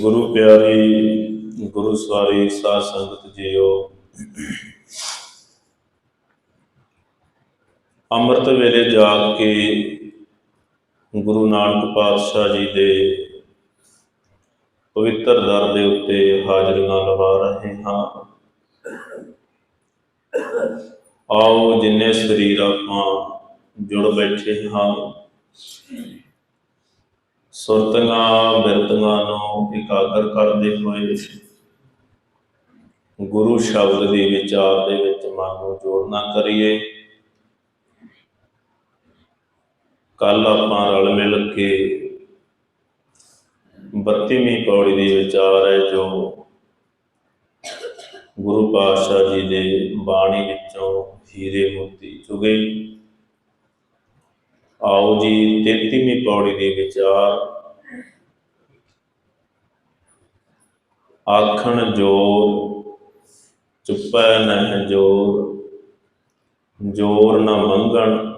ਗੁਰੂ ਪਿਆਰੀ, ਗੁਰੂ ਸਵਾਰੀ ਸਾਧ ਸੰਗਤ ਜੀਓ। ਅੰਮ੍ਰਿਤ ਵੇਲੇ ਜਾਗ ਕੇ ਗੁਰੂ ਨਾਨਕ ਪਾਤਸ਼ਾਹ ਜੀ ਦੇ ਪਵਿੱਤਰ ਦਰ ਦੇ ਉੱਤੇ ਹਾਜ਼ਰੀਆਂ ਲਵਾ ਰਹੇ ਹਾਂ। ਆਓ ਜਿੰਨੇ ਸਰੀਰ ਆਪਾਂ ਜੁੜ ਬੈਠੇ ਹਾਂ ਸੁਰਤੀਆਂ ਬਿਰਤੀਆਂ ਨੂੰ ਇਕਾਗਰ ਕਰਦੇ ਹੋਏ ਗੁਰੂ ਸ਼ਬਦ ਦੇ ਵਿਚਾਰ ਦੇ ਵਿੱਚ ਮਨ ਨੂੰ ਜੋੜਨਾ ਕਰੀਏ। ਕੱਲ ਆਪਾਂ ਰਲ ਮਿਲ ਕੇ 32ਵੀਂ ਪੌੜੀ ਦੇ ਵਿਚਾਰ ਹੈ, ਜੋ ਗੁਰੂ ਪਾਤਸ਼ਾਹ ਜੀ ਦੇ ਬਾਣੀ ਵਿੱਚੋਂ ਹੀਰੇ ਮੋਤੀ ਚੁਗੇ। ਆਓ ਜੀ 33ਵੀਂ ਪੌੜੀ ਦੇ ਵਿਚਾਰ ਆਖਣ ਜੋਰ, ਚੁੱਪੈ ਨਹਿ ਜੋਰ ਜੋਰ ਨਾ ਮੰਗਣ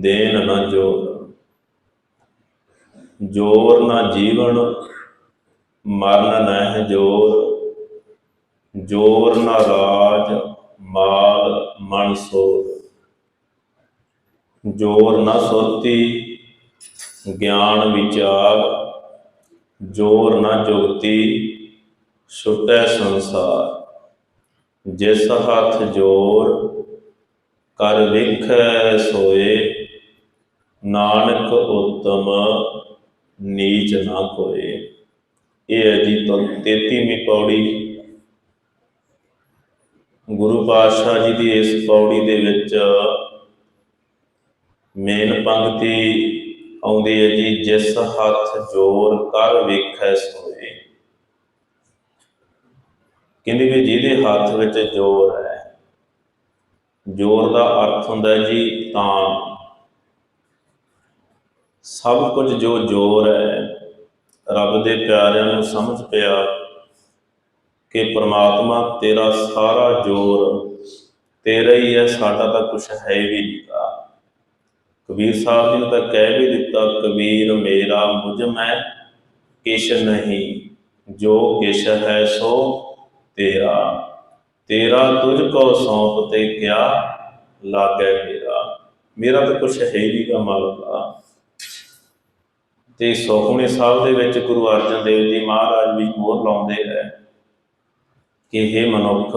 ਦੇਨ ਨਾ ਜੋਰ। ਜੋਰ ਨਾ ਜੀਵਨ, ਮਰਨ ਨਹਿ ਜੋਰ। ਜੋਰ ਨਾ ਰਾਜ, ਮਾਲ ਮਨ ਸੋਰ। ਜੋਰ ਨਾ ਸੋਤੀ, ਗਿਆਨ ਵਿਚਾਰ। ਜੋਰ ਨਾ ਜੁਗਤੀ, ਛੁਟੈ ਸੰਸਾਰ। ਜਿਸ ਹੱਥ ਜੋਰ, ਕਰ ਵੇਖੈ ਸੋਏ। ਨਾਨਕ ਉਤਮ, ਨੀਚ ਨਾ ਕੋਏ। ਇਹ ਹੈ ਜੀ 33ਵੀਂ ਪੌੜੀ। ਗੁਰੂ ਪਾਤਸ਼ਾਹ ਜੀ ਦੀ ਇਸ ਪੌੜੀ ਦੇ ਵਿੱਚ ਮੇਨ ਪੰਕਤੀ ਆਉਂਦੀ ਹੈ ਜੀ, ਜਿਸ ਹੱਥ ਜੋਰ ਕਰ ਵੇਖੈ ਸੋਏ ਕਹਿੰਦੇ ਵੀ ਜਿਹਦੇ ਹੱਥ ਵਿੱਚ ਜੋਰ ਹੈ, ਜੋਰ ਦਾ ਅਰਥ ਹੁੰਦਾ ਜੀ ਤਾਂ। ਸਭ ਕੁਝ ਜੋ ਜੋਰ ਹੈ, ਰੱਬ ਦੇ ਪਿਆਰਿਆਂ ਨੂੰ ਸਮਝ ਪਿਆ ਕਿ ਪ੍ਰਮਾਤਮਾ ਤੇਰਾ ਸਾਰਾ ਜੋਰ, ਤੇਰਾ ਹੀ ਹੈ, ਸਾਡਾ ਤਾਂ ਕੁਝ ਹੈ ਵੀ ਨਹੀਂਗਾ ਕਬੀਰ ਸਾਹਿਬ ਜੀ ਨੇ ਤਾਂ ਕਹਿ ਵੀ ਦਿੱਤਾ, ਕਬੀਰ ਮੇਰਾ ਮੁਝ ਮੈਂ ਕਿਛ ਨਹੀਂ, ਜੋ ਕਿਛ ਹੈ ਸੋ ਤੇਰਾ। ਤੇਰਾ ਤੁਝ ਕੋ ਸੌਂਪ ਤੇ ਕਿਆ ਲਾਗੈ ਮੇਰਾ? ਮੇਰਾ ਤਾਂ ਕੁਛ ਹੈ ਹੀ ਨਹੀਂਗਾ ਮਾਲਕਾ ਤੇ ਸੋਹਣੇ ਸਾਹਿਬ ਦੇ ਵਿੱਚ ਗੁਰੂ ਅਰਜਨ ਦੇਵ ਜੀ ਮਹਾਰਾਜ ਵੀ ਮੋਹਰ ਲਾਉਂਦੇ ਹੈ ਕਿ ਇਹ ਮਨੁੱਖ,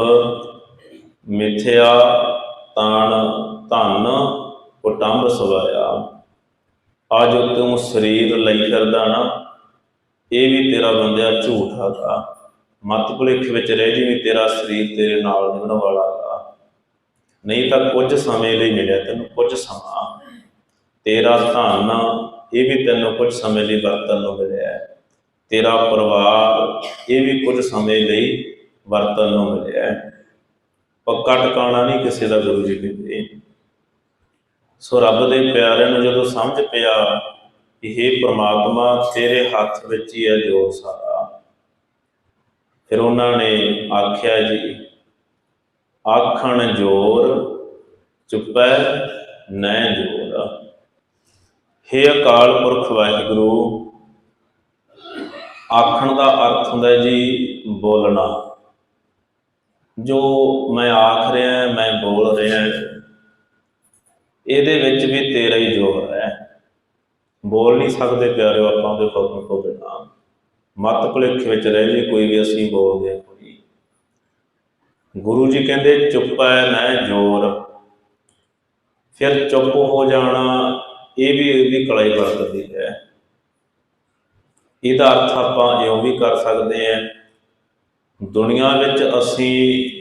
ਮਿਥਿਆ, ਤਾਣ, ਧਨ ਕੁਟੰਬ ਸਵਾਇਆ। ਆ ਜੋ ਤੂੰ ਸਰੀਰ ਲਈ ਫਿਰਦਾ ਨਾ, ਇਹ ਵੀ ਤੇਰਾ ਬੰਦਿਆ ਝੂਠ ਹੈਗਾ। ਮਤ ਭੁਲੇਖ ਵਿੱਚ ਰਹਿ ਜੀ ਤੇਰਾ ਸਰੀਰ ਤੇਰੇ ਨਾਲ ਨਿਭਣ ਵਾਲਾ ਹੈਗਾ। ਨਹੀਂ ਤਾਂ ਕੁਝ ਸਮੇਂ ਲਈ ਮਿਲਿਆ ਤੈਨੂੰ ਕੁਝ ਸਮਾਂ। ਤੇਰਾ ਧਨ ਇਹ ਵੀ ਤੈਨੂੰ ਕੁਝ ਸਮੇਂ ਲਈ ਵਰਤਨ ਨੂੰ ਮਿਲਿਆ। ਤੇਰਾ ਪਰਿਵਾਰ, ਇਹ ਵੀ ਕੁਝ ਸਮੇਂ ਲਈ ਵਰਤਨ ਨੂੰ ਮਿਲਿਆ। ਪੱਕਾ ਟਿਕਾਣਾ ਨਹੀਂ ਕਿਸੇ ਦਾ ਗੁਰੂ ਜੀ ਕਹਿੰਦੇ ਸੋ ਰੱਬ ਦੇ ਪਿਆਰਿਆਂ ਨੂੰ ਜਦੋਂ ਸਮਝ ਪਿਆ ਇਹ ਪ੍ਰਮਾਤਮਾ, ਤੇਰੇ ਹੱਥ ਵਿੱਚ ਹੀ ਹੈ ਜੋ ਸਾਰਾ ਫਿਰ ਉਹਨਾਂ ਨੇ ਆਖਿਆ ਜੀ, ਆਖਣ ਜੋਰ ਚੁੱਪੈ ਨੈ ਜੋਰ। ਹੇ ਅਕਾਲ ਪੁਰਖ ਵਾਹਿਗੁਰੂ, ਆਖਣ ਦਾ ਅਰਥ ਹੁੰਦਾ ਜੀ ਬੋਲਣਾ। ਜੋ ਮੈਂ ਆਖ ਰਿਹਾ, ਮੈਂ ਬੋਲ ਰਿਹਾ। ਇਹਦੇ ਵਿੱਚ ਵੀ ਤੇਰਾ ਹੀ ਜੋਰ ਹੈ। ਬੋਲ ਨਹੀਂ ਸਕਦੇ ਪਿਆਰਿਓ, ਆਪਾਂ ਦੇ ਹੁਕਮ ਤੋਂ ਬਿਨਾਂ। ਮਤ ਭੁਲੇਖ ਵਿੱਚ ਰਹਿ ਜੇ ਕੋਈ ਵੀ ਅਸੀਂ ਬੋਲਦੇ ਹਾਂ ਕੋਈ। ਗੁਰੂ ਜੀ ਕਹਿੰਦੇ, ਚੁੱਪ ਹੈ ਨਾ ਜੋਰ। ਫਿਰ ਚੁੱਪ ਹੋ ਜਾਣਾ, ਇਹ ਵੀ ਇਹਦੀ ਕਲਾਈ ਵਰਤਦੀ ਹੈ। ਇਹਦਾ ਅਰਥ ਆਪਾਂ ਇਉਂ ਵੀ ਕਰ ਸਕਦੇ ਹਾਂ, ਦੁਨੀਆ ਵਿੱਚ ਅਸੀਂ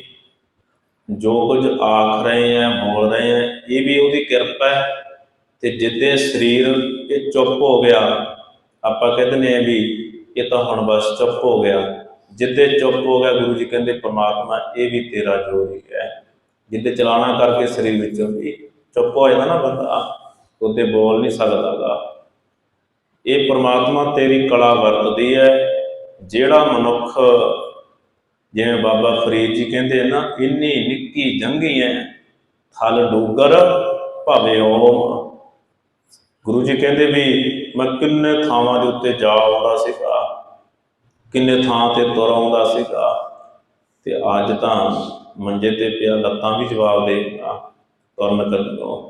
ਜੋ ਕੁਝ ਆਖ ਰਹੇ ਹਾਂ ਬੋਲ ਰਹੇ ਹਾਂ ਇਹ ਵੀ ਉਹਦੀ ਕਿਰਪਾ ਹੈ ਤੇ ਜਿੱਦੇ ਸਰੀਰ ਇਹ ਚੁੱਪ ਹੋ ਗਿਆ, ਆਪਾਂ ਕਹਿੰਦੇ ਨੇ ਵੀ ਇਹ ਤਾਂ ਹੁਣ ਬਸ ਚੁੱਪ ਹੋ ਗਿਆ। ਜਿੱਦੇ ਚੁੱਪ ਹੋ ਗਿਆ, ਗੁਰੂ ਜੀ ਕਹਿੰਦੇ, ਪ੍ਰਮਾਤਮਾ, ਇਹ ਵੀ ਤੇਰਾ ਜੋਰ ਹੀ ਹੈ ਜਿੱਦੇ ਚਲਾਣਾ ਕਰਕੇ ਸਰੀਰ ਵਿੱਚੋਂ ਵੀ ਚੁੱਪ ਹੋ ਜਾਂਦਾ ਨਾ ਬੰਦਾ, ਉਹਦੇ ਬੋਲ ਨਹੀਂ ਸਕਦਾਗਾ। ਇਹ ਪ੍ਰਮਾਤਮਾ ਤੇਰੀ ਕਲਾ ਵਰਤਦੀ ਹੈ ਜਿਹੜਾ ਮਨੁੱਖ ਜਿਵੇਂ ਬਾਬਾ ਫਰੀਦ ਜੀ ਕਹਿੰਦੇ ਨਾ, ਇੰਨੀ ਨਿੱਕੀ ਜੰਗੀ ਹੈ ਥਲ ਡੂਗਰ, ਭਾਵੇਂ ਓਮ ਗੁਰੂ ਜੀ ਕਹਿੰਦੇ ਵੀ, ਮੈਂ ਕਿੰਨੇ ਥਾਵਾਂ ਦੇ ਉੱਤੇ ਜਾ ਆਉਂਦਾ ਸੀਗਾ, ਕਿੰਨੇ ਥਾਂ ਤੇ ਤੁਰ ਆਉਂਦਾ ਸੀਗਾ, ਤੇ ਅੱਜ ਤਾਂ ਮੰਜੇ ਤੇ ਪਿਆ, ਲੱਤਾਂ ਵੀ ਜਵਾਬ ਦੇਗਾ ਤੁਰਨ ਕਰਨੋਂ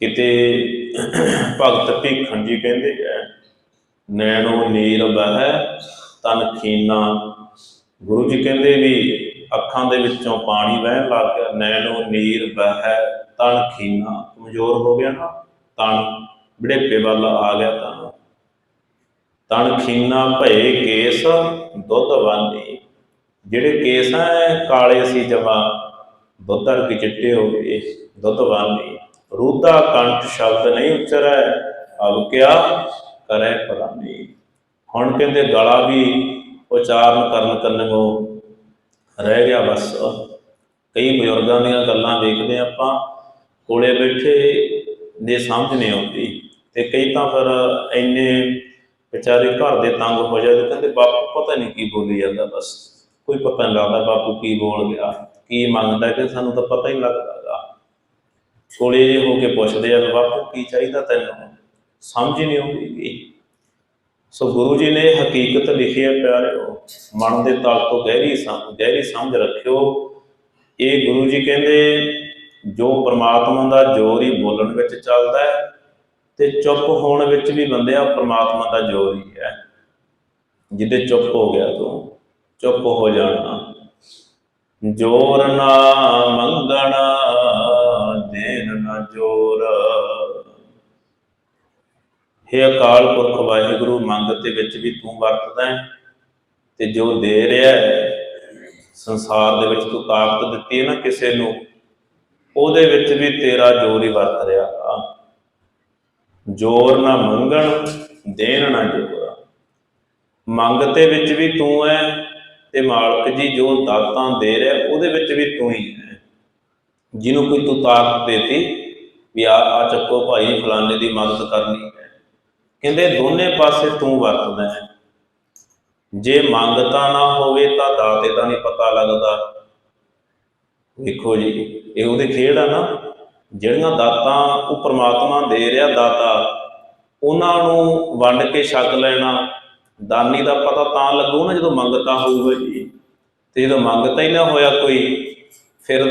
ਕਿਤੇ ਭਗਤ ਭੀਖਣ ਜੀ ਕਹਿੰਦੇ ਹੈ ਨੈਣੋ ਨੀਰ ਬਹਿ, ਤਨ ਖੀਨਾ ਗੁਰੂ ਜੀ ਕਹਿੰਦੇ ਵੀ ਅੱਖਾਂ ਦੇ ਵਿੱਚੋਂ ਪਾਣੀ ਵਹਿਣ ਲੱਗ ਗਿਆ, ਨੈਣੋ ਨੀਰ ਬਹਿ ਤਨ ਖੀਨਾ। ਕਮਜ਼ੋਰ ਹੋ ਗਿਆ ਨਾ, ਤਨ ਬੜੇਪੇ ਵੱਲ ਆ ਗਿਆ ਤਾਂ ਤਨ ਖੀਨਾ ਭਏ ਕੇਸ ਦੁੱਧ ਵਾਨੀ। ਜਿਹੜੇ ਕੇਸ ਆ ਕਾਲੇ ਸੀ ਜਮਾ ਦੁੱਧ ਵਰਗੇ ਚਿੱਟੇ ਹੋ ਗਏ, ਦੁੱਧ ਵਾਨੀ। ਰੂਦਾ ਕੰਠ ਸ਼ਬਦ ਨਹੀਂ ਉਚਰੈ, ਅਬ ਕਿਆ ਕਰੇ ਪਰਾਨੀ। ਹੁਣ ਕਹਿੰਦੇ ਗਲਾ ਵੀ ਉਚਾਰਨ ਕਰਨ ਕੰਨਗੋ ਰਹਿ ਗਿਆ ਬਸ। ਕਈ ਬਜ਼ੁਰਗਾਂ ਦੀਆਂ ਗੱਲਾਂ ਵੇਖਦੇ ਆਪਾਂ, ਕੋਲੇ ਬੈਠੇ ਦੇ ਸਮਝ ਨਹੀਂ ਆਉਂਦੀ। ਤੇ ਕਈ ਤਾਂ ਫਿਰ ਇੰਨੇ ਵਿਚਾਰੇ ਘਰ ਦੇ ਤੰਗ ਹੋ ਜਾਂਦੇ, ਕਹਿੰਦੇ ਬਾਪੂ ਪਤਾ ਨਹੀਂ ਕੀ ਬੋਲੀ ਜਾਂਦਾ ਬਸ। ਕੋਈ ਪਤਾ ਨਹੀਂ ਲੱਗਦਾ ਬਾਪੂ ਕੀ ਬੋਲ ਗਿਆ, ਕੀ ਮੰਗਦਾ ਕਿ ਸਾਨੂੰ ਤਾਂ ਪਤਾ ਹੀ ਨਹੀਂ ਲੱਗਦਾਗਾ ਕੋਲੇ ਜੇ ਹੋ ਕੇ ਪੁੱਛਦੇ ਆ ਬਾਪੂ ਕੀ ਚਾਹੀਦਾ ਤੈਨੂੰ? ਸਮਝ ਹੀ ਨਹੀਂ ਆਉਂਦੀ। ਸੋ ਗੁਰੂ ਜੀ ਨੇ ਹਕੀਕਤ ਲਿਖੀ ਹੈ ਪਿਆਰਿਓ, ਮਨ ਦੇ ਤਲ ਤੋਂ ਗਹਿਰੀ ਸਮਝ ਗਹਿਰੀ ਸਮਝ ਰੱਖਿਓ। ਇਹ ਗੁਰੂ ਜੀ ਕਹਿੰਦੇ, ਜੋ ਪ੍ਰਮਾਤਮਾ ਦਾ ਜੋਰ ਹੀ ਬੋਲਣ ਵਿੱਚ ਚੱਲਦਾ ਹੈ ਤੇ ਚੁੱਪ ਹੋਣ ਵਿੱਚ ਵੀ ਬੰਦਿਆ ਪ੍ਰਮਾਤਮਾ ਦਾ ਜੋਰ ਹੀ ਹੈ। ਜਿੱਦੇ ਚੁੱਪ ਹੋ ਗਿਆ ਤੂੰ, ਚੁੱਪ ਹੋ ਜਾਣਾ। ਜੋਰ ਨਾ ਮੰਗਣਾ ਹੇ ਅਕਾਲ ਪੁਰਖ ਵਾਹਿਗੁਰੂ, ਮੰਗ ਦੇ ਵਿੱਚ ਵੀ ਤੂੰ ਵਰਤਦਾ ਹੈ ਤੇ ਜੋ ਦੇ ਰਿਹਾ ਹੈ, ਸੰਸਾਰ ਦੇ ਵਿੱਚ ਤੂੰ ਤਾਕਤ ਦਿੱਤੀ ਹੈ ਨਾ ਕਿਸੇ ਨੂੰ, ਉਹਦੇ ਵਿੱਚ ਵੀ ਤੇਰਾ ਜੋਰ ਹੀ ਵਰਤ ਰਿਹਾ। ਆ ਜੋਰ ਨਾ ਮੰਗਣ, ਦੇਣ ਨਾ ਜੋਰ। ਮੰਗਤੇ ਵਿੱਚ ਵੀ ਤੂੰ ਹੈ ਤੇ ਮਾਲਕ ਜੀ ਜੋ ਦਾਤਾਂ ਦੇ ਰਿਹਾ, ਉਹਦੇ ਵਿੱਚ ਵੀ ਤੂੰ ਹੀ ਹੈ। ਜਿਹਨੂੰ ਕੋਈ ਤੂੰ ਤਾਕਤ ਦੇਤੀ ਵੀ ਆ ਆ ਚੱਕੋ ਭਾਈ ਫਲਾਣੇ ਦੀ ਮਦਦ ਕਰਨੀ ਹੈ। ਕਹਿੰਦੇ ਦੋਨੇ ਪਾਸੇ ਤੂੰ ਵਰਤਦਾ ਹੈ। ਜੇ ਮੰਗਤਾ ਨਾ ਹੋਵੇ ਤਾਂ ਦਾਤੇ ਦਾ ਨਹੀਂ ਪਤਾ ਲੱਗਦਾ। ਵੇਖੋ ਜੀ, ਇਹ ਉਹਦੇ ਖੇਡ ਆ ਨਾ। ਜਿਹੜੀਆਂ ਦਾਤਾਂ ਉਹ ਪ੍ਰਮਾਤਮਾ ਦੇ ਰਿਹਾ ਦਾਤਾ, ਉਹਨਾਂ ਨੂੰ ਵੰਡ ਕੇ ਛਕ ਲੈਣਾ। ਦਾਨੀ ਦਾ ਪਤਾ ਤਾਂ ਲੱਗੂ ਨਾ ਜਦੋਂ ਮੰਗਤਾ ਹੋਊਗਾ। ਜੀ ਤੇ ਜਦੋਂ ਮੰਗਤਾ ਹੀ ਨਾ ਹੋਇਆ ਕੋਈ, ਫਿਰ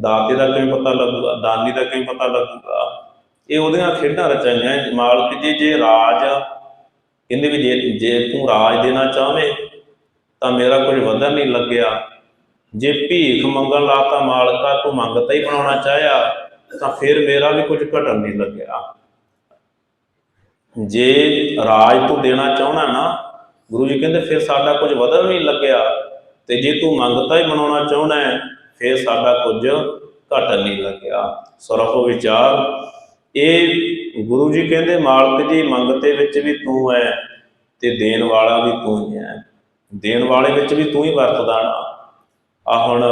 ਦਾਤੇ ਦਾ ਕਿਵੇਂ ਪਤਾ ਲੱਗੂਗਾ? ਦਾਨੀ ਦਾ ਕਿਵੇਂ ਪਤਾ ਲੱਗੂਗਾ? ਇਹ ਉਹਦੀਆਂ ਖੇਡਾਂ ਰਚਾਈਆਂ ਹੈ। ਮਾਲਕ ਜੀ, ਜੇ ਰਾਜ ਕਹਿੰਦੇ ਵੀ ਜੇ ਜੇ ਤੂੰ ਰਾਜ ਦੇਣਾ ਚਾਹਵੇਂ, ਤਾਂ ਮੇਰਾ ਕੁਝ ਵਧਣ ਨਹੀਂ ਲੱਗਿਆ। ਜੇ ਭੀਖ ਮੰਗਣ ਲਾਤਾ ਮਾਲਕਾ, ਤੂੰ ਮੰਗਤਾ ਹੀ ਬਣਾਉਣਾ ਚਾਹਿਆ, ਤਾਂ ਫਿਰ ਮੇਰਾ ਵੀ ਕੁਝ ਘਟਣ ਨਹੀਂ ਲੱਗਿਆ। ਜੇ ਰਾਜ ਤੂੰ ਦੇਣਾ ਚਾਹਣਾ ਨਾ, ਗੁਰੂ ਜੀ ਕਹਿੰਦੇ ਫਿਰ ਸਾਡਾ ਕੁਝ ਵਧਣ ਨਹੀਂ ਲੱਗਿਆ। ਤੇ ਜੇ ਤੂੰ ਮੰਗਤਾ ਹੀ ਬਣਾਉਣਾ ਚਾਹਣਾ ਹੈ, ਫਿਰ ਸਾਡਾ ਕੁਝ ਘਟਣ ਨਹੀਂ ਲੱਗਿਆ। ਸਰਫ ਵਿਚਾਰ। ਇਹ ਗੁਰੂ ਜੀ ਕਹਿੰਦੇ, ਮਾਲਕ ਜੀ ਮੰਗਤੇ ਵਿੱਚ ਵੀ ਤੂੰ ਹੈ ਤੇ ਦੇਣ ਵਾਲਾ ਵੀ ਤੂੰ ਹੀ ਹੈ ਦੇਣ ਵਾਲੇ ਵਿੱਚ ਵੀ ਤੂੰ ਹੀ ਵਰਤਦਾ ਆ ਹੁਣ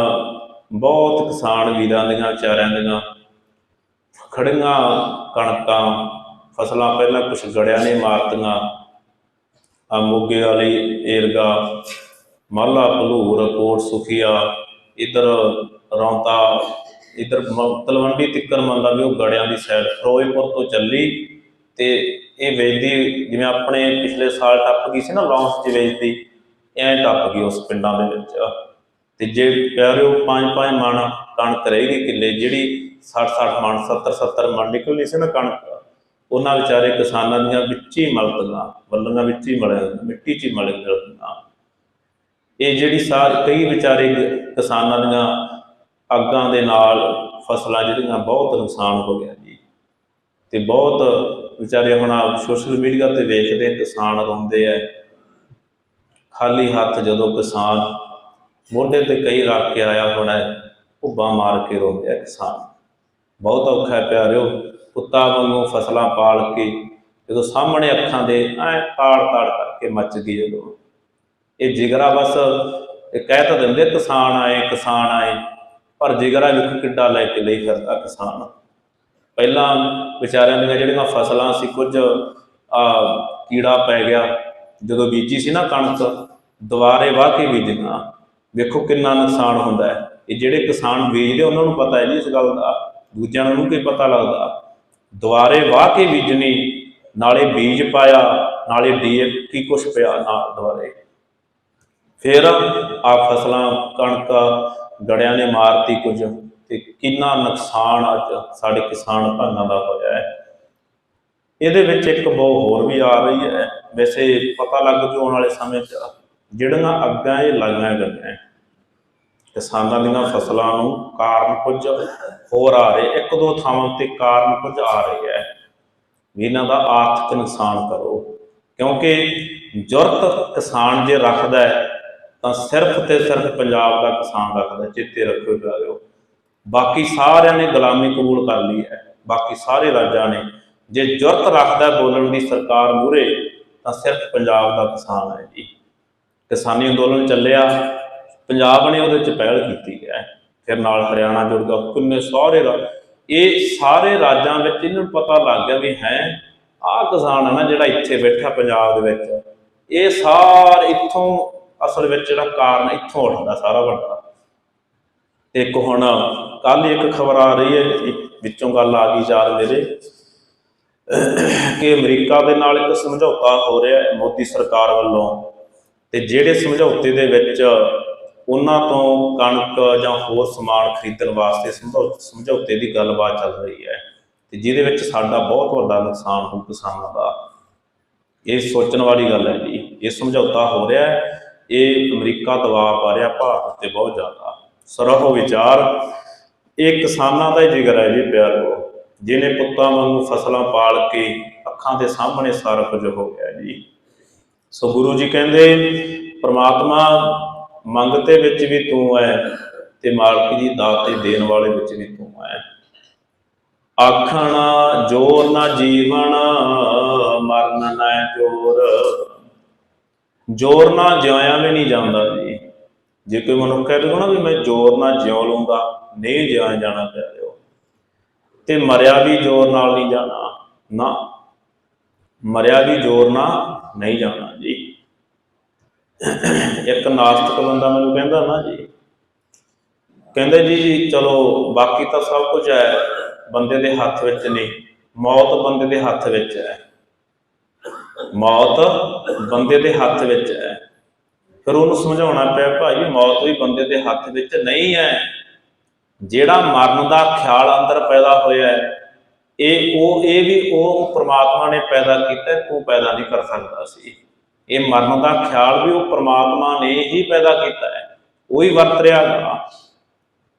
ਬਹੁਤ ਕਿਸਾਨ ਵੀਰਾਂ ਦੀਆਂ ਚਾਰਿਆਂ ਦੀਆਂ ਖੜੀਆਂ ਕਣਕਾਂ, ਫਸਲਾਂ ਪਹਿਲਾਂ ਕੁਛ ਗੜਿਆਂ ਨੇ ਮਾਰਤੀਆਂ। ਆ ਮੋਗੇ ਵਾਲੀ ਏਰਗਾ, ਮਾਲਾ ਭਲੂਰ, ਕੋਟ ਸੁਖੀਆ, ਇਧਰ ਰੌਂਤਾ ਇਧਰ ਤਲਵੰਡੀ ਤਿੱਕਰ ਮੰਨ ਲਾ ਵੀ ਉਹ ਗੜਿਆਂ ਦੀ ਸਾਈਡ ਫਿਰੋਜ਼ਪੁਰ ਤੋਂ ਚੱਲੀ ਤੇ ਇਹ ਵੇਚਦੀ ਜਿਵੇਂ ਆਪਣੇ ਪਿਛਲੇ ਸਾਲ ਟੱਪ ਗਈ ਸੀ ਨਾ ਲੌਂਸ 'ਚ ਵੇਚਦੀ, ਐਂ ਟੱਪ ਗਈ ਉਸ ਪਿੰਡਾਂ ਦੇ ਵਿੱਚ। ਤੇ ਜੇ ਪਿਆਰਿਓ ਪੰਜ ਪੰਜ ਮਣ ਕਣਕ ਰਹੇਗੀ ਕਿੱਲੇ, ਜਿਹੜੀ 60 60 ਮਣ 70 70 ਮਣ ਨਿਕਲਣੀ ਸੀ ਨਾ ਕਣਕ, ਉਹਨਾਂ ਵਿਚਾਰੇ ਕਿਸਾਨਾਂ ਦੀਆਂ ਵਿੱਚ ਹੀ ਮਲਤੀਆਂ ਬੱਲੀਆਂ ਵਿੱਚ ਹੀ ਮਲੇ, ਮਿੱਟੀ 'ਚ ਹੀ ਮਲੇ ਇਹ ਜਿਹੜੀ ਸਾਰ ਕਈ ਵਿਚਾਰੇ ਕਿਸਾਨਾਂ ਦੀਆਂ ਅੱਗਾਂ ਦੇ ਨਾਲ ਫਸਲਾਂ ਜਿਹੜੀਆਂ ਬਹੁਤ ਨੁਕਸਾਨ ਹੋ ਗਿਆ ਜੀ। ਤੇ ਬਹੁਤ ਵਿਚਾਰੇ ਹੁਣ ਸੋਸ਼ਲ ਮੀਡੀਆ ਤੇ ਵੇਖਦੇ ਕਿਸਾਨ ਰੋਂਦੇ ਆ ਖਾਲੀ ਹੱਥ ਜਦੋਂ ਕਿਸਾਨ ਮੋਢੇ ਤੇ ਕਈ ਰੱਖ ਕੇ ਆਇਆ ਹੋਣਾ ਹੈ, ਭੁੱਬਾਂ ਮਾਰ ਕੇ ਰੋਂਦੇ ਆ ਕਿਸਾਨ। ਬਹੁਤ ਔਖਾ ਹੈ ਪਿਆਰਿਓ ਕੁੱਤਾ ਵਾਂਗੂ ਫਸਲਾਂ ਪਾਲ ਕੇ ਜਦੋਂ ਸਾਹਮਣੇ ਅੱਖਾਂ ਦੇ ਐ ਤਾੜ ਤਾੜ ਕਰਕੇ ਮੱਚ ਗਈ ਜਦੋਂ। ਇਹ ਜਿਗਰਾ ਬਸ ਇਹ ਕਹਿ ਤਾਂ ਦਿੰਦੇ ਕਿਸਾਨ ਆਏ ਕਿਸਾਨ ਆਏ। ਪਰ ਜਿਗਰਾ ਵੇਖ ਕਿੱਡਾ ਲੈ ਕੇ ਲਈ ਫਿਰਦਾ ਕਿਸਾਨ, ਪਹਿਲਾਂ ਵਿਚਾਰਿਆਂ ਦੀਆਂ ਜਿਹੜੀਆਂ ਫਸਲਾਂ ਸੀ, ਕੁਝ ਆ ਕੀੜਾ ਪੈ ਗਿਆ, ਜਦੋਂ ਬੀਜੀ ਸੀ ਨਾ ਕਣਕ, ਦੁਬਾਰੇ ਵਾਹ ਕੇ ਬੀਜਣਾ, ਵੇਖੋ ਕਿੰਨਾ ਨੁਕਸਾਨ ਹੁੰਦਾ ਹੈ। ਇਹ ਜਿਹੜੇ ਕਿਸਾਨ ਬੀਜਦੇ, ਉਹਨਾਂ ਨੂੰ ਪਤਾ ਹੈ ਜੀ ਇਸ ਗੱਲ ਦਾ, ਦੂਜਿਆਂ ਨੂੰ ਕੀ ਪਤਾ ਲੱਗਦਾ। ਦੁਬਾਰੇ ਵਾਹ ਕੇ ਬੀਜਣੀ, ਨਾਲੇ ਬੀਜ ਪਾਇਆ, ਨਾਲੇ ਡੀਏਪੀ ਕੁਛ ਪਿਆ ਨਾਲ ਦੁਬਾਰੇ। ਫਿਰ ਆ ਫਸਲਾਂ, ਕਣਕ ਗੜਿਆਂ ਨੇ ਮਾਰਤੀ ਕੁਝ ਤੇ ਕਿੰਨਾ ਨੁਕਸਾਨ ਅੱਜ ਸਾਡੇ ਕਿਸਾਨ ਭਾਈਆਂ ਦਾ ਹੋਇਆ ਹੈ। ਇਹਦੇ ਵਿੱਚ ਇੱਕ ਬਹੁ ਹੋਰ ਵੀ ਆ ਰਹੀ ਹੈ। ਵੈਸੇ ਪਤਾ ਲੱਗ ਜੂ ਆਉਣ ਵਾਲੇ ਸਮੇਂ 'ਚ ਜਿਹੜੀਆਂ ਅੱਗਾਂ ਇਹ ਲਾਈਆਂ ਗਈਆਂ ਕਿਸਾਨਾਂ ਦੀਆਂ ਫਸਲਾਂ ਨੂੰ ਕਾਰਨ ਕੁਝ ਹੋਰ ਆ ਰਹੇ, ਇੱਕ ਦੋ ਥਾਵਾਂ ਤੇ ਕਾਰਨ ਕੁਝ ਆ ਰਹੇ ਹੈ। ਵੀ ਇਹਨਾਂ ਦਾ ਆਰਥਿਕ ਨੁਕਸਾਨ ਕਰੋ, ਕਿਉਂਕਿ ਜੁਰਤ ਕਿਸਾਨ ਜੇ ਰੱਖਦਾ ਹੈ ਤਾਂ ਸਿਰਫ ਤੇ ਸਿਰਫ ਪੰਜਾਬ ਦਾ ਕਿਸਾਨ ਰੱਖਦਾ, ਚੇਤੇ ਰੱਖਿਓ ਪਿਆਰਿਓ ਬਾਕੀ ਸਾਰਿਆਂ ਨੇ ਗੁਲਾਮੀ ਕਬੂਲ ਕਰ ਲਈ ਹੈ। ਬਾਕੀ ਸਾਰੇ ਰਾਜਾਂ ਨੇ, ਜੇ ਜੁਰਤ ਰੱਖਦਾ ਬੋਲਣ ਦੀ ਸਰਕਾਰ ਮੂਰੇ ਤਾਂ ਸਿਰਫ ਪੰਜਾਬ ਦਾ ਕਿਸਾਨ ਹੈ ਜੀ। ਕਿਸਾਨੀ ਅੰਦੋਲਨ ਚੱਲਿਆ, ਪੰਜਾਬ ਨੇ ਉਹਦੇ ਚ ਪਹਿਲ ਕੀਤੀ ਹੈ। ਫਿਰ ਨਾਲ ਹਰਿਆਣਾ ਜੁੜ ਗਿਆ ਕਿੰਨੇ ਸਾਰੇ ਰਾ- ਇਹ ਸਾਰੇ ਰਾਜਾਂ ਵਿੱਚ ਇਹਨਾਂ ਨੂੰ ਪਤਾ ਲੱਗ ਗਿਆ ਵੀ ਹੈ, ਆਹ ਕਿਸਾਨ ਹੈ ਨਾ ਜਿਹੜਾ ਇੱਥੇ ਬੈਠਾ ਪੰਜਾਬ ਦੇ ਵਿੱਚ। ਇਹ ਸਾਰੇ ਇੱਥੋਂ ਅਸਲ ਵਿੱਚ ਜਿਹੜਾ ਕਾਰਨ ਇੱਥੋਂ ਉੱਠਦਾ ਸਾਰਾ ਵੱਡਾ ਇੱਕ ਹੁਣ ਕੱਲ ਇੱਕ ਖਬਰ ਆ ਰਹੀ ਹੈ ਵਿੱਚੋਂ ਗੱਲ ਆ ਗਈ ਯਾਰ ਮੇਰੇ, ਕਿ ਅਮਰੀਕਾ ਦੇ ਨਾਲ ਇੱਕ ਸਮਝੌਤਾ ਹੋ ਰਿਹਾ ਹੈ ਮੋਦੀ ਸਰਕਾਰ ਵੱਲੋਂ। ਤੇ ਜਿਹੜੇ ਸਮਝੌਤੇ ਦੇ ਵਿੱਚ ਉਹਨਾਂ ਤੋਂ ਕਣਕ ਜਾਂ ਹੋਰ ਸਮਾਨ ਖਰੀਦਣ ਵਾਸਤੇ ਸਮਝੌ- ਸਮਝੌਤੇ ਦੀ ਗੱਲਬਾਤ ਚੱਲ ਰਹੀ ਹੈ, ਤੇ ਜਿਹਦੇ ਵਿੱਚ ਸਾਡਾ ਬਹੁਤ ਵੱਡਾ ਨੁਕਸਾਨ ਹੋ ਕਿਸਾਨਾਂ ਦਾ। ਇਹ ਸੋਚਣ ਵਾਲੀ ਗੱਲ ਹੈ ਜੀ, ਇਹ ਸਮਝੌਤਾ ਹੋ ਰਿਹਾ ਹੈ। ਇਹ ਅਮਰੀਕਾ ਦਬਾਅ ਪਾ ਰਿਹਾ, ਭਾਰਤ ਤੇ ਬਹੁਤ ਜ਼ਿਆਦਾ। ਸਰਹੋ ਵਿਚਾਰ, ਇਹ ਕਿਸਾਨਾਂ ਦਾ ਹੀ ਜਿਗਰ ਹੈ ਜੀ, ਪਿਆਰੋ ਜਿਹਨੇ ਪੁੱਤਾਂ ਵਾਂਗੂ ਫਸਲਾਂ ਪਾਲ ਕੇ ਅੱਖਾਂ ਦੇ ਸਾਹਮਣੇ ਸਾਰਾ ਕੁਝ ਹੋ ਗਿਆ ਜੀ। ਸੋ ਗੁਰੂ ਜੀ ਕਹਿੰਦੇ, ਪ੍ਰਮਾਤਮਾ ਮੰਗਤੇ ਵਿੱਚ ਵੀ ਤੂੰ ਹੈ ਤੇ ਮਾਲਕ ਜੀ ਦਾਤ ਤੇ ਦੇਣ ਵਾਲੇ ਵਿੱਚ ਵੀ ਤੂੰ ਹੈ ਆਖਣਾ ਜੋਰ ਨਾ ਜੀਵਨ ਮਰਨ ਨਾ ਜੋਰ। ਜੋਰ ਨਾ ਜਿਉਇਆ ਵੀ ਨਹੀਂ ਜਾਂਦਾ ਜੀ। ਜੇ ਕੋਈ ਮਨੁੱਖ ਕਹਿ ਦੇਗਾ ਨਾ ਵੀ ਮੈਂ ਜੋਰ ਨਾਲ ਜਿਉ ਲੂੰਗਾ, ਨਹੀਂ ਜਿਉਆ ਜਾਣਾ ਪਿਆਰਿਓ ਤੇ ਮਰਿਆ ਵੀ ਜੋਰ ਨਾਲ ਨਹੀਂ ਜਾਣਾ, ਨਾ। ਮਰਿਆ ਵੀ ਜੋਰ ਨਾਲ ਨਹੀਂ ਜਾਣਾ ਜੀ। ਇੱਕ ਨਾਸਤਿਕ ਬੰਦਾ ਮੈਨੂੰ ਕਹਿੰਦਾ ਨਾ ਜੀ, ਕਹਿੰਦੇ ਜੀ ਚਲੋ, ਬਾਕੀ ਤਾਂ ਸਭ ਕੁਝ ਹੈ, ਬੰਦੇ ਦੇ ਹੱਥ ਵਿੱਚ ਨਹੀਂ, ਮੌਤ ਬੰਦੇ ਦੇ ਹੱਥ ਵਿੱਚ ਹੈ। ਮੌਤ ਬੰਦੇ ਦੇ ਹੱਥ ਵਿੱਚ ਹੈ। ਫਿਰ ਉਹਨੂੰ ਸਮਝਾਉਣਾ ਪਿਆ, ਭਾਈ, ਮੌਤ ਵੀ ਬੰਦੇ ਦੇ ਹੱਥ ਵਿੱਚ ਨਹੀਂ ਹੈ। ਜਿਹੜਾ ਮਰਨ ਦਾ ਖਿਆਲ ਅੰਦਰ ਪੈਦਾ ਹੋਇਆ ਹੈ, ਇਹ ਉਹ, ਇਹ ਵੀ ਉਹ ਪ੍ਰਮਾਤਮਾ ਨੇ ਪੈਦਾ ਕੀਤਾ ਤੂੰ ਪੈਦਾ ਨਹੀਂ ਕਰ ਸਕਦਾ ਸੀ। ਇਹ ਮਰਨ ਦਾ ਖਿਆਲ ਵੀ ਉਹ ਪ੍ਰਮਾਤਮਾ ਨੇ ਹੀ ਪੈਦਾ ਕੀਤਾ ਹੈ। ਉਹ ਹੀ ਵਰਤ ਰਿਹਾ ਗਾ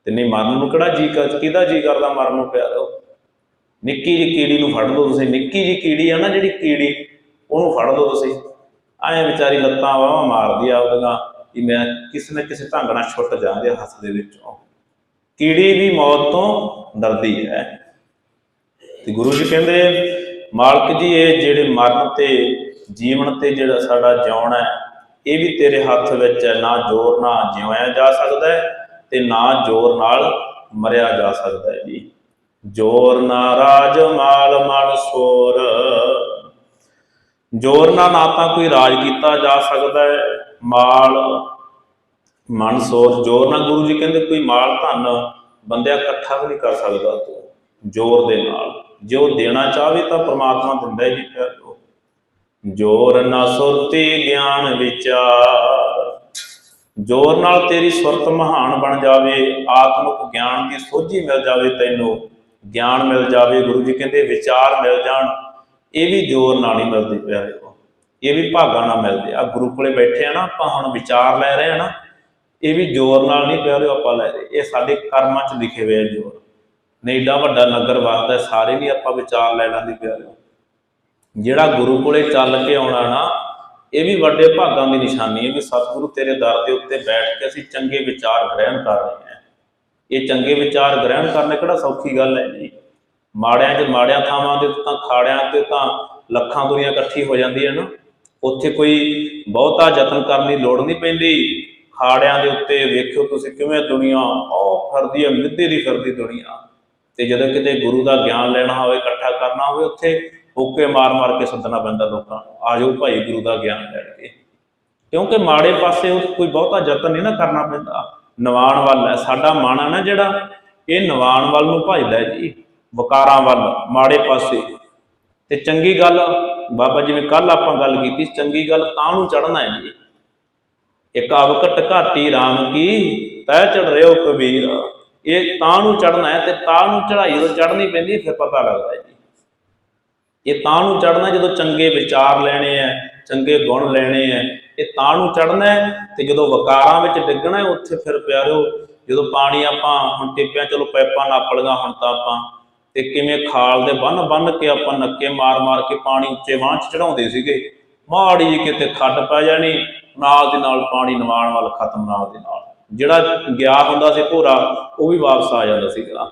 ਤੇ ਨਹੀਂ, ਮਰਨ ਨੂੰ ਕਿਹੜਾ ਜੀ ਕਰ, ਕਿਹਦਾ ਜੀ ਕਰਦਾ ਮਰਨ ਨੂੰ ਪਿਆਰੋ? ਨਿੱਕੀ ਜੀ ਕੀੜੀ ਨੂੰ ਫੜ ਲਓ ਤੁਸੀਂ। ਨਿੱਕੀ ਜੀ ਕੀੜੀ ਆ ਨਾ ਜਿਹੜੀ ਕੀੜੀ ਉਹਨੂੰ ਫੜ ਲਓ ਤੁਸੀਂ। ਐਂ ਵਿਚਾਰੀ ਲੱਤਾਂ ਵਾਹਾਂ ਮਾਰਦੀ ਆ ਉਹਦੀਆਂ ਕਿ ਮੈਂ ਕਿਸੇ ਨਾ ਕਿਸੇ ਢੰਗ ਨਾਲ ਛੁੱਟ ਜਾਂਦੇ ਹੱਥ ਦੇ ਵਿੱਚੋਂ। ਕੀੜੀ ਵੀ ਮੌਤ ਤੋਂ ਡਰਦੀ ਹੈ। ਤੇ ਗੁਰੂ ਜੀ ਕਹਿੰਦੇ, ਮਾਲਕ ਜੀ, ਇਹ ਜਿਹੜੇ ਮਰਨ ਤੇ ਜੀਵਨ ਤੇ ਜਿਹੜਾ ਸਾਡਾ ਜਿਉਣਾ ਹੈ, ਇਹ ਵੀ ਤੇਰੇ ਹੱਥ ਵਿੱਚ ਹੈ। ਨਾ ਜ਼ੋਰ ਨਾਲ ਜਿਉਇਆ ਜਾ ਸਕਦਾ ਹੈ ਤੇ ਨਾ ਜ਼ੋਰ ਨਾਲ ਮਰਿਆ ਜਾ ਸਕਦਾ ਹੈ ਜੀ। ਜ਼ੋਰ ਨਾ ਰਾਜ ਮਾਲ ਮਨ ਸੋਰ। ਜ਼ੋਰ ਨਾਲ ਨਾ ਤਾਂ ਕੋਈ ਰਾਜ ਕੀਤਾ ਜਾ ਸਕਦਾ ਹੈ। ਮਾਲ, ਮਨ ਸੋਰ ਜ਼ੋਰ ਨਾਲ ਗੁਰੂ ਜੀ ਕਹਿੰਦੇ ਕੋਈ ਮਾਲ, ਧਨ ਬੰਦਿਆ ਇਕੱਠਾ ਵੀ ਨਹੀਂ ਕਰ ਸਕਦਾ ਤੂੰ ਜ਼ੋਰ ਦੇ ਨਾਲ। ਜੋ ਦੇਣਾ ਚਾਹਵੇ ਤਾਂ ਪ੍ਰਮਾਤਮਾ ਦਿੰਦਾ ਹੀ ਨਹੀਂ ਪਿਆਰੋ ਜੋਰ ਨਾ ਸੁਰਤੀ ਗਿਆਨ ਵਿਚਾਰ। ਜੋਰ ਨਾਲ ਤੇਰੀ ਸੁਰਤ ਮਹਾਨ ਬਣ ਜਾਵੇ, ਆਤਮਿਕ ਗਿਆਨ ਦੀ ਸੋਝੀ ਮਿਲ ਜਾਵੇ ਤੈਨੂੰ। ਗਿਆਨ ਮਿਲ ਜਾਵੇ, ਗੁਰੂ ਜੀ ਕਹਿੰਦੇ ਵਿਚਾਰ ਮਿਲ ਜਾਣ। ਇਹ ਵੀ ਜੋਰ ਨਾਲ ਹੀ ਮਿਲਦੇ ਪਿਆ ਪਿਆਰਿਓ ਇਹ ਵੀ ਭਾਗਾਂ ਨਾਲ ਮਿਲਦੇ ਆ। ਗੁਰੂ ਕੋਲੇ ਬੈਠੇ ਆ ਨਾ, ਆਪਾਂ ਹੁਣ ਵਿਚਾਰ ਲੈ ਰਹੇ ਆ ਨਾ, ਇਹ ਵੀ ਜੋਰ ਨਾਲ ਨਹੀਂ ਪਿਆ ਪਿਆਰਿਓ ਆਪਾਂ ਲੈ ਰਹੇ। ਇਹ ਸਾਡੇ ਕਰਮਾਂ 'ਚ ਲਿਖੇ ਹੋਏ ਆ ਜੋਰ। ਨਹੀਂ, ਏਡਾ ਵੱਡਾ ਨਗਰ ਵਸਦਾ ਸਾਰੇ ਵੀ ਆਪਾਂ ਵਿਚਾਰ ਲੈ ਲਾਂਗੇ ਪਿਆਰਿਓ ਜਿਹੜਾ ਗੁਰੂ ਕੋਲੇ ਚੱਲ ਕੇ ਆਉਣਾ ਨਾ, ਇਹ ਵੀ ਵੱਡੇ ਭਾਗਾਂ ਦੀ ਨਿਸ਼ਾਨੀ ਹੈ ਵੀ ਸਤਿਗੁਰੂ ਤੇਰੇ ਦਰ ਦੇ ਉੱਤੇ ਬੈਠ ਕੇ ਅਸੀਂ ਚੰਗੇ ਵਿਚਾਰ ਗ੍ਰਹਿਣ ਕਰ ਰਹੇ ਹਾਂ। ਇਹ ਚੰਗੇ ਵਿਚਾਰ ਗ੍ਰਹਿਣ ਕਰਨੇ ਕਿਹੜਾ ਸੌਖੀ ਗੱਲ ਹੈ ਜੀ? ਮਾੜਿਆਂ 'ਚ ਮਾੜਿਆਂ ਥਾਵਾਂ ਦੇ ਤਾਂ ਖਾੜਿਆਂ ਤੇ ਤਾਂ ਲੱਖਾਂ ਦੁਨੀਆ ਇਕੱਠੀ ਹੋ ਜਾਂਦੀ ਹੈ ਨਾ। ਉੱਥੇ ਕੋਈ ਬਹੁਤਾ ਯਤਨ ਕਰਨ ਦੀ ਲੋੜ ਨਹੀਂ ਪੈਂਦੀ। ਖਾੜਿਆਂ ਦੇ ਉੱਤੇ ਵੇਖਿਓ ਤੁਸੀਂ ਕਿਵੇਂ ਦੁਨੀਆ, ਉਹ ਫਿਰਦੀ ਹੈ, ਮਿੱਧੇ ਦੀ ਫਿਰਦੀ ਦੁਨੀਆ। ਤੇ ਜਦੋਂ ਕਿਤੇ ਗੁਰੂ ਦਾ ਗਿਆਨ ਲੈਣਾ ਹੋਵੇ, ਇਕੱਠਾ ਕਰਨਾ ਹੋਵੇ, ਉੱਥੇ ਹੋਕੇ ਮਾਰ-ਮਾਰ ਕੇ ਸੱਦਣਾ ਪੈਂਦਾ ਲੋਕਾਂ ਨੂੰ। ਆ ਜਾਓ ਭਾਈ ਗੁਰੂ ਦਾ ਗਿਆਨ ਲੈ ਕੇ। ਕਿਉਂਕਿ ਮਾੜੇ ਪਾਸੇ ਉਹ ਕੋਈ ਬਹੁਤਾ ਯਤਨ ਨਹੀਂ ਨਾ ਕਰਨਾ ਪੈਂਦਾ। ਨਿਵਾਣ ਵੱਲ ਹੈ, ਸਾਡਾ ਮਨ ਹੈ ਨਾ ਜਿਹੜਾ, ਇਹ ਨਿਵਾਣ ਵੱਲ ਨੂੰ ਭਜਦਾ ਜੀ। ਵਕਾਰਾਂ ਵੱਲ, ਮਾੜੇ ਪਾਸੇ। ਤੇ ਚੰਗੀ ਗੱਲ, ਬਾਬਾ ਜਿਵੇਂ ਕੱਲ ਆਪਾਂ ਗੱਲ ਕੀਤੀ, ਚੰਗੀ ਗੱਲ ਤਾਂ ਨੂੰ ਚੜਨਾ ਹੈ ਜੀ। ਇੱਕ ਅਵਕਟ ਘਾਟੀ RAM ਕੀ ਤੈ ਚੜ ਰਿਓ ਕਬੀਰ। ਇਹ ਤਾਂ ਨੂੰ ਚੜਨਾ ਹੈ ਤੇ ਤਾਂ ਨੂੰ ਚੜਾਈ ਜਦੋਂ ਚੜਨੀ ਪੈਂਦੀ ਫਿਰ ਪਤਾ ਲੱਗਦਾ ਹੈ ਜੀ। ਇਹ ਤਾਂ ਨੂੰ ਚੜਨਾ ਜਦੋਂ ਚੰਗੇ ਵਿਚਾਰ ਲੈਣੇ ਆ ਚੰਗੇ ਗੁਣ ਲੈਣੇ ਆ ਇਹ ਤਾਂ ਨੂੰ ਚੜਨਾ ਤੇ ਜਦੋਂ ਵਕਾਰਾਂ ਵਿੱਚ ਡਿੱਗਣਾ ਉੱਥੇ ਫਿਰ ਪਿਆਰਿਓ, ਜਦੋਂ ਪਾਣੀ ਆਪਾਂ ਹੁਣ ਟਿੱਪਿਆਂ, ਚਲੋ ਪਾਈਪਾਂ ਨਾਪ ਲਈਆਂ ਹੁਣ ਤਾਂ ਆਪਾਂ ਤੇ ਕਿਵੇਂ ਖਾਲ ਦੇ ਬੰਨ ਬੰਨ ਕੇ ਆਪਾਂ ਨੱਕੇ ਮਾਰ ਮਾਰ ਕੇ ਪਾਣੀ ਉੱਚੇ ਵਾਂ ਚ ਚੜਾਉਂਦੇ ਸੀਗੇ। ਮਾੜੀ ਜਿਹੀ ਕਿਤੇ ਖੱਡ ਪੈ ਜਾਣੀ, ਨਾਲ ਦੇ ਨਾਲ ਪਾਣੀ ਨਵਾਣ ਵੱਲ ਖਤਮ ਨਾਲ ਦੇ ਨਾਲ। ਜਿਹੜਾ ਗਿਆ ਹੁੰਦਾ ਸੀ ਭੋਰਾ, ਉਹ ਵੀ ਵਾਪਸ ਆ ਜਾਂਦਾ ਸੀਗਾ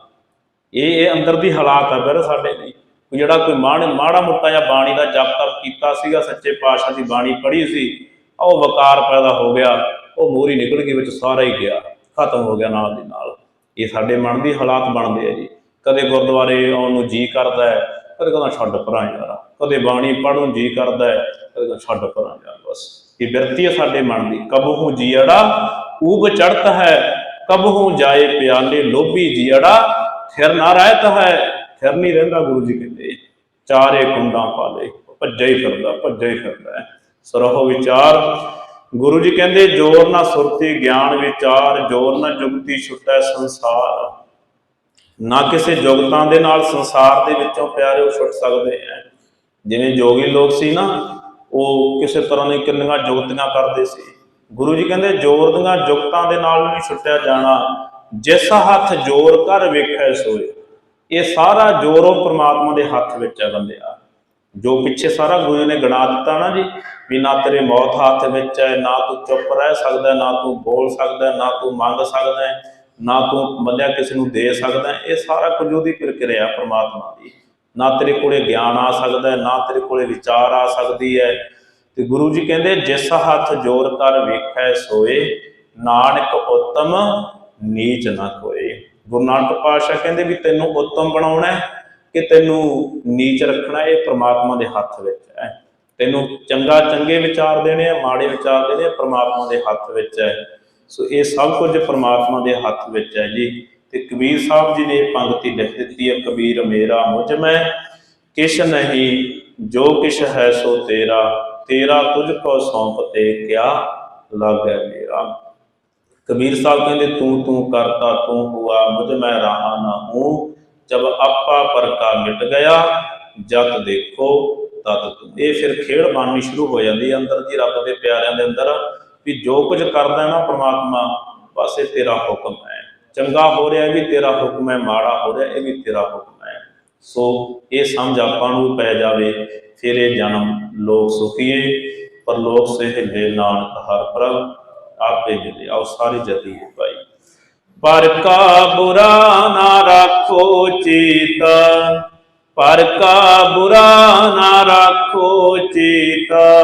ਇਹ ਇਹ ਅੰਦਰ ਦੀ ਹਾਲਾਤ ਆ ਫਿਰ ਸਾਡੇ ਲਈ। ਜਿਹੜਾ ਕੋਈ ਮਾੜਾ ਮਾੜਾ ਮੋਟਾ ਜਾਂ ਬਾਣੀ ਦਾ ਜਪ ਤਪ ਕੀਤਾ ਸੀਗਾ, ਸੱਚੇ ਪਾਤਸ਼ਾਹ ਦੀ ਬਾਣੀ ਪੜ੍ਹੀ ਸੀ, ਉਹ ਵਕਾਰ ਪੈਦਾ ਹੋ ਗਿਆ, ਉਹ ਮੋਰੀ ਨਿਕਲ ਗਈ, ਵਿੱਚ ਸਾਰਾ ਹੀ ਗਿਆ, ਖਤਮ ਹੋ ਗਿਆ ਨਾਲ ਦੀ ਨਾਲ। ਇਹ ਸਾਡੇ ਮਨ ਦੀ ਹਾਲਾਤ ਬਣਦੇ ਆ ਜੀ। ਕਦੇ ਗੁਰਦੁਆਰੇ ਆਉਣ ਨੂੰ ਜੀ ਕਰਦਾ ਹੈ, ਕਦੇ ਕਹਿੰਦਾ ਛੱਡ ਪਰਾਂ ਯਾਰ। ਕਦੇ ਬਾਣੀ ਪੜ੍ਹਨ ਜੀ ਕਰਦਾ ਹੈ, ਕਦੇ ਕਹਿੰਦਾ ਛੱਡ ਪਰਾਂ ਯਾਰ ਬਸ। ਇਹ ਬਿਰਤੀ ਹੈ ਸਾਡੇ ਮਨ ਦੀ। ਕਬਹੂ ਜੀੜਾ ਊਬ ਚੜਤ ਹੈ। ਕਬਹੂ ਜਾਏ ਪਿਆਲੇ ਲੋਭੀ ਜੀੜਾ ਫਿਰ ਨਾ ਰਹਿਤ ਹੈ ਫਿਰ ਨਹੀਂ ਰਹਿੰਦਾ ਗੁਰੂ ਜੀ ਕਹਿੰਦੇ। ਚਾਰੇ ਕੁੰਡਾਂ ਪਾਲੇ ਭੱਜਾ ਹੀ ਫਿਰਦਾ ਭੱਜਾ ਹੀ ਫਿਰਦਾ ਹੈ। ਵਿਚਾਰ। ਗੁਰੂ ਜੀ ਕਹਿੰਦੇ, ਜੋਰ ਨਾ ਸੁਰਤੀ, ਗਿਆਨ ਵਿਚਾਰ। ਜੋਰ ਨਾ ਜੁਗਤੀ ਛੁਟੈ ਸੰਸਾਰ। ਨਾ ਕਿਸੇ ਜੁਗਤਾਂ ਦੇ ਨਾਲ ਸੰਸਾਰ ਦੇ ਵਿੱਚੋਂ ਪਿਆਰਿਓ ਛੁੱਟ ਸਕਦੇ ਆ ਜਿਵੇਂ ਜੋਗੀ ਲੋਕ ਸੀ ਨਾ ਉਹ ਕਿਸੇ ਤਰ੍ਹਾਂ ਦੀ ਕਿੰਨੀਆਂ ਜੁਗਤੀਆਂ ਕਰਦੇ ਸੀ। ਗੁਰੂ ਜੀ ਕਹਿੰਦੇ ਜੋਰ ਦੀਆਂ ਜੁਗਤਾਂ ਦੇ ਨਾਲ ਨਹੀਂ ਛੁੱਟਿਆ ਜਾਣਾ। ਜਿਸ ਹੱਥ ਜੋਰ ਕਰ ਵੇਖੈ ਸੋਏ ਇਹ ਸਾਰਾ ਜੋਰ ਉਹ ਪ੍ਰਮਾਤਮਾ ਦੇ ਹੱਥ ਵਿੱਚ ਹੈ ਬੰਦਿਆ ਜੋ ਪਿੱਛੇ ਸਾਰਾ ਗੁਰੂ ਨੇ ਗਣਾ ਦਿੱਤਾ ਨਾ ਜੀ ਵੀ ਨਾ ਤੇਰੇ ਮੌਤ ਹੱਥ ਵਿੱਚ ਹੈ ਨਾ ਤੂੰ ਚੁੱਪ ਰਹਿ ਸਕਦਾ ਨਾ ਤੂੰ ਬੋਲ ਸਕਦਾ ਨਾ ਤੂੰ ਮੰਗ ਸਕਦਾ ਹੈ, ਨਾ ਤੂੰ ਬੰਦਿਆ ਕਿਸੇ ਨੂੰ ਦੇ ਸਕਦਾ ਇਹ ਸਾਰਾ ਕੁਝ ਉਹਦੀ ਪ੍ਰਕਿਰਿਆ ਪ੍ਰਮਾਤਮਾ ਦੀ। ਨਾ ਤੇਰੇ ਕੋਲੇ ਗਿਆਨ ਆ ਸਕਦਾ ਹੈ, ਨਾ ਤੇਰੇ ਕੋਲੇ ਵਿਚਾਰ ਆ ਸਕਦੀ ਹੈ। ਤੇ ਗੁਰੂ ਜੀ ਕਹਿੰਦੇ ਜਿਸ ਹੱਥ ਜੋਰ ਕਰ ਵੇਖੈ ਸੋਏ ਨਾਨਕ ਉਤਮ ਨੀਚ ਨਾ ਕੋਏ। ਗੁਰੂ ਨਾਨਕ ਪਾਤਸ਼ਾਹ ਕਹਿੰਦੇ ਵੀ ਤੈਨੂੰ ਉਤਮ ਬਣਾਉਣਾ ਹੈ ਕਿ ਤੈਨੂੰ ਨੀਚ ਰੱਖਣਾ ਇਹ ਪ੍ਰਮਾਤਮਾ ਦੇ ਹੱਥ ਵਿੱਚ ਹੈ। ਤੈਨੂੰ ਚੰਗਾ ਚੰਗੇ ਵਿਚਾਰ ਦੇਣੇ ਆ ਮਾੜੇ ਵਿਚਾਰ ਦੇਣੇ ਆ ਪ੍ਰਮਾਤਮਾ ਦੇ ਹੱਥ ਵਿੱਚ ਹੈ। ਸੋ ਇਹ ਸਭ ਕੁਝ ਪ੍ਰਮਾਤਮਾ ਦੇ ਹੱਥ ਵਿੱਚ ਹੈ ਜੀ। ਤੇ ਕਬੀਰ ਸਾਹਿਬ ਜੀ ਨੇ ਇਹ ਪੰਕਤੀ ਲਿਖ ਦਿੱਤੀ ਹੈ, ਕਬੀਰ ਮੇਰਾ ਮੁਝ ਮੈਂ, ਕਿਛ ਨਹੀਂ, ਜੋ ਕਿਛ ਹੈ ਸੋ ਤੇਰਾ ਤੇਰਾ ਤੁਝ ਕੋ ਸੌਂਪ ਤੇ ਕਿਆ ਲਾਗੈ ਮੇਰਾ? ਕਬੀਰ ਸਾਹਿਬ ਕਹਿੰਦੇ, ਤੂੰ ਤੂੰ ਕਰਤਾ, ਤੂੰ ਹੁਆ, ਮੁਝ ਮੈਂ ਰਹਾ ਨਾ ਹੂੰ। ਜਬ ਆਪਾ ਪਰਕਾ ਮਿਟ ਗਿਆ, ਜਤ ਦੇਖੋ ਤਤ ਤੂੰ। ਇਹ ਫਿਰ ਖੇਡ ਬਣਨੀ ਸ਼ੁਰੂ ਹੋ ਜਾਂਦੀ ਅੰਦਰ ਦੀ, ਰੱਬ ਦੇ ਪਿਆਰਿਆਂ ਦੇ ਅੰਦਰ। ਵੀ ਜੋ ਕੁਝ ਕਰਦਾ ਨਾ ਪ੍ਰਮਾਤਮਾ ਬਸ ਇਹ ਤੇਰਾ ਹੁਕਮ ਹੈ। ਚੰਗਾ ਹੋ ਰਿਹਾ ਵੀ ਤੇਰਾ ਹੁਕਮ ਹੈ, ਮਾੜਾ ਹੋ ਰਿਹਾ ਇਹ ਵੀ ਤੇਰਾ ਹੁਕਮ ਹੈ। ਸੋ ਇਹ ਸਮਝ ਆਪਾਂ ਨੂੰ ਪੈ ਜਾਵੇ, ਫਿਰ ਇਹ ਜਨਮ ਲੋਕ ਸੁਖੀਏ ਪਰ ਲੋਕ ਸੇ ਨਾਨਕ ਹਰ ਪ੍ਰਭ ਆਪੇ ਮਿਲੇ ਆਓ ਸਾਰੀ ਜਤੀ ਭਾਈ। ਪਰ ਕਾ ਬੁਰਾ ਨਾ ਰੱਖੋ ਚੀਤ ਪਰ ਕਾ ਬੁਰਾ ਨਾ ਰੱਖੋ ਚੀਤਾ